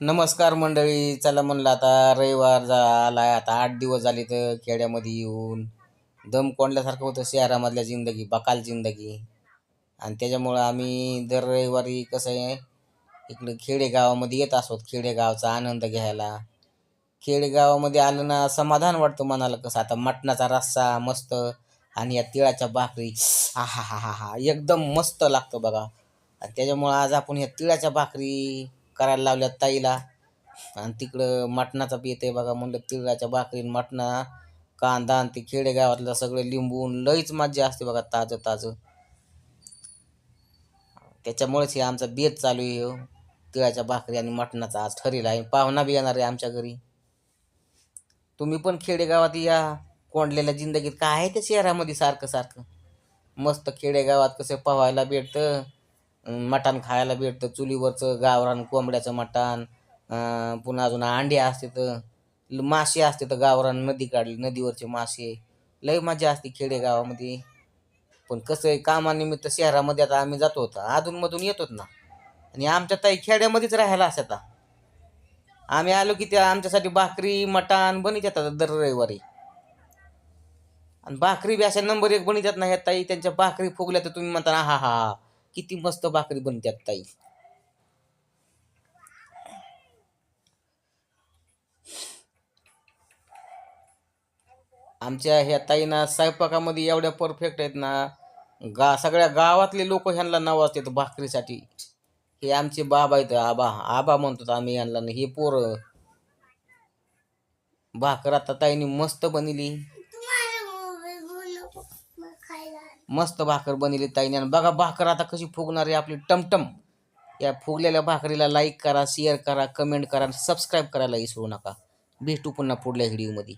नमस्कार मंडळी चला म्हणलं आता रविवार आला आता आठ दिवस झाले तर खेड्यामध्ये येऊन. दम कोंडल्यासारखं होतं शहरामधल्या जिंदगी बकाल जिंदगी. आणि त्याच्यामुळं आम्ही दर रविवारी कसं आहे इकडं खेडेगावामध्ये येत असोत खेडेगावचा आनंद घ्यायला. खेडेगावामध्ये आलं ना समाधान वाटतं मनाला कसं. आता मटणाचा रस्सा मस्त आणि या तिळाच्या भाकरी आहा हा हा हा एकदम मस्त लागतं बघा. आणि त्याच्यामुळं आज आपण ह्या तिळाच्या भाकरी करायला लावल्यात ताईला. आणि तिकडं मटणाचा पीत आहे बघा म्हणलं तिळाच्या भाकरी आणि मटणा कांदा आणि ते खेडेगावातलं सगळं लिंबून लईच मज्जा असते बघा ताजं ताजं. त्याच्यामुळेच हे आमचा बेत चालू आहे हो. तिळाच्या भाकरी आणि मटणाचा आज ठरेल आहे. पाहुणा बी येणार आहे आमच्या घरी. तुम्ही पण खेडेगावात या. कोंडलेल्या जिंदगीत काय आहे त्या शहरामध्ये सारखं सारखं? मस्त खेडेगावात कसं पोहायला भेटतं. मटण खायला भेटतं चुलीवरचं गावरान कोंबड्याचं मटण पुन्हा अजून अंडे असते तर मासे असते तर गावरान नदी काढली नदीवरचे मासे. लय मजा असते खेडेगावामध्ये. पण कसं आहे कामानिमित्त शहरामध्ये आता आम्ही जातो होतो अधूनमधून येतो ना. आणि आमच्या ताई खेड्यामध्येच राहायला असतात. आता आम्ही आलो की त्या आमच्यासाठी भाकरी मटण बनित येतात दर रविवारी. आणि भाकरी बी अशा नंबर एक बनित ना ह्या ताई. त्यांच्या भाकरी फुगल्या तर तुम्ही म्हणता हा हा हा किती मस्त भाकरी बनतात ताई. आमच्या ह्या ताईना स्वयंपाकामध्ये एवढ्या परफेक्ट आहेत ना गा सगळ्या गावातले लोक ह्यांना नावाजतात भाकरीसाठी. हे आमचे बाबा आहेत आबा आबा म्हणतो आम्ही यांना हे पोरं. भाकर आता ताईने मस्त बनली. मस्त भाकर बनली ताईने. आणि बघा भाकर आता कशी फुगणार आहे आपली. टमटम. या फुगलेल्या भाकरीला लाईक करा शेअर करा कमेंट करा सबस्क्राईब करायला विसरू नका. भेटू पुन्हा पुढल्या व्हिडिओमध्ये